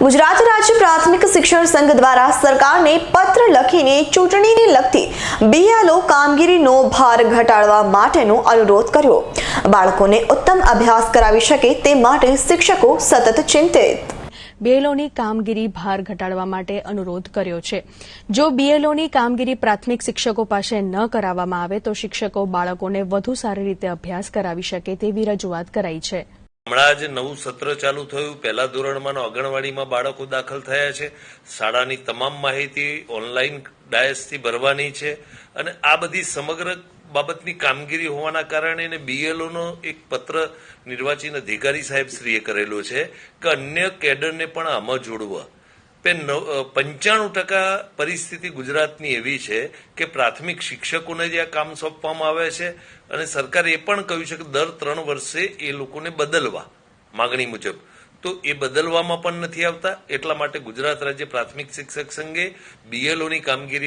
ગુજરાત રાજ્ય પ્રાથમિક શિક્ષણ સંઘ દ્વારા સરકારને પત્ર લખીને ચૂંટણીને લગતી બીએલઓ કામગીરીનો ભાર ઘટાડવા માટેનો અનુરોધ કર્યો. બાળકોને ઉત્તમ અભ્યાસ કરાવી શકે તે માટે શિક્ષકો સતત ચિંતિત. બીએલઓની કામગીરી ભાર ઘટાડવા માટે અનુરોધ કર્યો છે. જો બીએલઓની કામગીરી પ્રાથમિક શિક્ષકો પાસે ન કરાવવામાં આવે તો શિક્ષકો બાળકોને વધુ સારી રીતે અભ્યાસ કરાવી શકે તેવી રજૂઆત કરાઈ છે. હમણાં જ નવું સત્ર ચાલુ થયું. પહેલા ધોરણમાં આંગણવાડીમાં બાળકો દાખલ થયા છે. શાળાની તમામ માહિતી ઓનલાઈન ડાયસથી ભરવાની છે. અને આ બધી સમગ્ર બાબતની કામગીરી હોવાના કારણે એને બીએલઓનો એક પત્ર નિર્વાચન અધિકારી સાહેબ શ્રીએ કરેલો છે કે અન્ય કેડરને પણ આમાં જોડવા. તે પંચાણું ટકા પરિસ્થિતિ ગુજરાતની એવી છે કે પ્રાથમિક શિક્ષકોને જે આ કામ સોંપવામાં આવે છે અને સરકારે એ પણ કહ્યું છે કે દર ત્રણ વર્ષે એ લોકોને બદલવા માગણી મુજબ. તો એ બદલવામાં પણ નથી આવતા. એટલા માટે ગુજરાત રાજ્ય પ્રાથમિક શિક્ષક સંઘે બીએલઓની કામગીરી